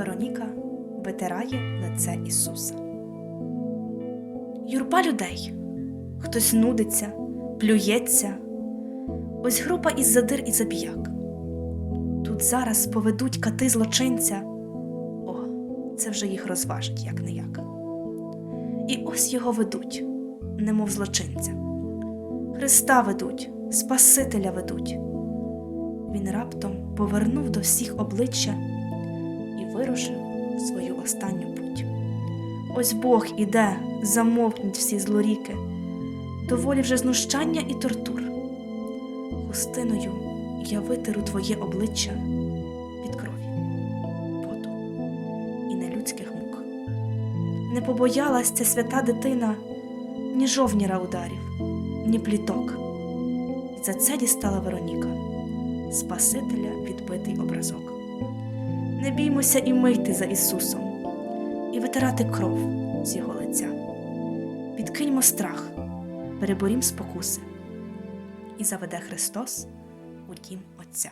Вероніка витирає лице Ісуса. Юрба людей. Хтось нудиться, плюється. Ось група із задир і забіяк. Тут зараз поведуть кати злочинця. О, це вже їх розважить, як не як. І ось його ведуть, немов злочинця. Христа ведуть, Спасителя ведуть. Він раптом повернув до всіх обличчя вирушив свою останню путь. Ось Бог іде, замовкнуть всі злоріки, доволі вже знущання і тортур. Хустиною я витеру твоє обличчя від крові, поту і нелюдських мук. Не побоялась ця свята дитина ні жовніра ударів, ні пліток. І за це дістала Вероніка, Спасителя відбитий образок. Не біймося і мийти за Ісусом, і витирати кров з Його лиця. Відкиньмо страх, переборім спокуси, і заведе Христос у дім Отця.